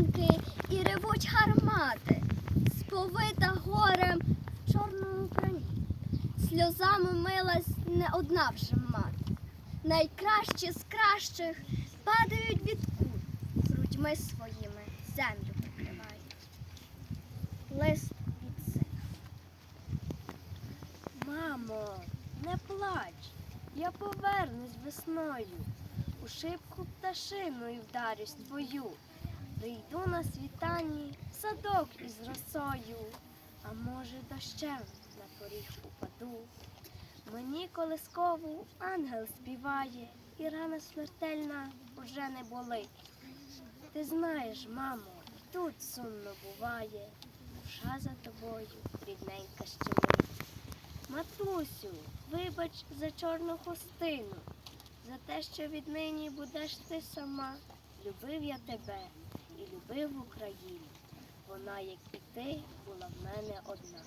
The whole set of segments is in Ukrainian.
танки і ревуть гармати, сповита горем в чорному броні. Сльозами милась не одна вже мати. Найкращі з кращих падають від куль, грудьми своїми землю покривають. Лист від сина. Мамо, не плач, я повернусь весною. У шибку пташиною вдарюсь твою. Прийду на світанні в садок із росою, а може дощем на поріг упаду. Мені колискову ангел співає, і рана смертельна уже не болить. Ти знаєш, мамо, тут сумно буває, душа за тобою рідненька щемить. Матусю, вибач за чорну хустину, за те, що віднині будеш ти сама. Любив я тебе і любив Україну. Вона, як і ти, була в мене одна.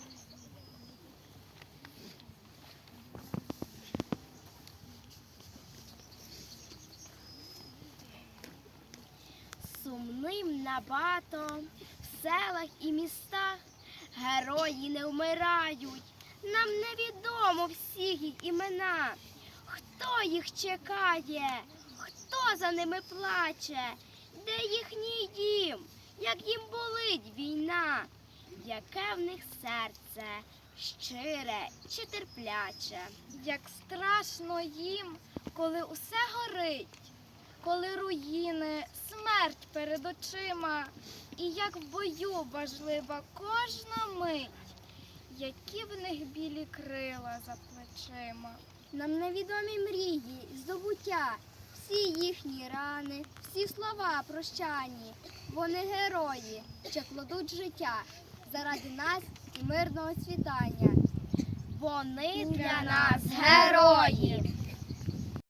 Сумним набатом в селах і містах герої не вмирають. Нам невідомо всіх їх імена. Хто їх чекає, хто за ними плаче, де їхній дім, як їм болить війна, яке в них серце щире чи терпляче. Як страшно їм, коли усе горить коли руїни, смерть перед очима, і як в бою важлива кожна мить, які в них білі крила за плечима. Нам невідомі мрії, здобуття, всі їхні рани, всі слова прощані. Вони герої, що кладуть життя заради нас і мирного світання. Вони для нас герої.